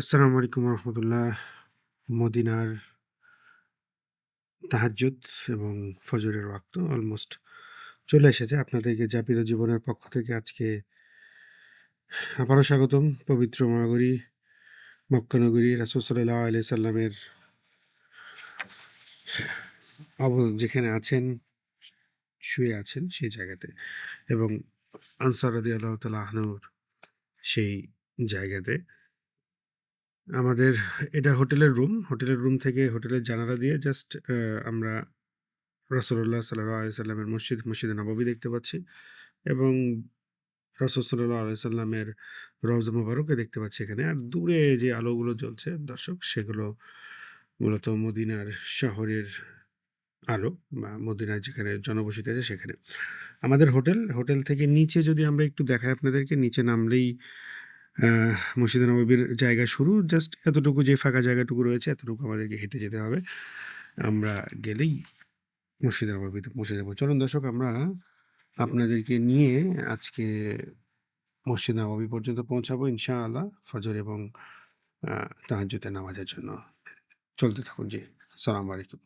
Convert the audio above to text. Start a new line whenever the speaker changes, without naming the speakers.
আসসালামু আলাইকুম রহমতুল্লাহ। মদিনার তাহাজ্জুদ এবং ফজরের ওয়াক্ত অলমোস্ট চলে এসেছে। আপনাদেরকে জাপিত জীবনের পক্ষ থেকে আজকে আবারও স্বাগতম। পবিত্র মহাগরী মক্কানগরী রাসুল সাল্লাহ আলি সাল্লামের অব যেখানে আছেন, শুয়ে আছেন সেই জায়গাতে এবং আনসার আদি আল্লাহ তালা সেই জায়গাতে। আমাদের এটা হোটেলের রুম। হোটেলের রুম থেকে হোটেলের জানালা দিয়ে জাস্ট আমরা রাসূলুল্লাহ সাল্লাল্লাহু আলাইহি সাল্লামের মসজিদ, মসজিদে নববী দেখতে পাচ্ছি এবং রাসূল সাল্লাল্লাহু আলাইহি সাল্লামের রওজা মোবারকও দেখতে পাচ্ছি এখানে। আর দূরে যে আলোগুলো জ্বলছে দর্শক সেগুলো মূলত মদিনার শহরের আলো বা মদিনার যেখানে জনবসতি আছে সেখানে। আমাদের হোটেল, হোটেল থেকে নিচে যদি আমরা একটু দেখাই আপনাদেরকে নিচে নামলেই মসজিদে নববীর জায়গা শুরু জাস্ট এতটুকু যে ফাঁকা জায়গাটুকু রয়েছে, এতটুকু আমাদেরকে হেঁটে যেতে হবে। আমরা গেলেই মসজিদে নববীতে পৌঁছে যাব। চলুন দর্শক, আমরা আপনাদেরকে নিয়ে আজকে মসজিদ নববী পর্যন্ত পৌঁছাবো, ইনশাআল্লাহ, ফজর এবং তাহাজ্জুদের নামাজের জন্য। চলতে থাকুন, জি। সালাম আলাইকুম।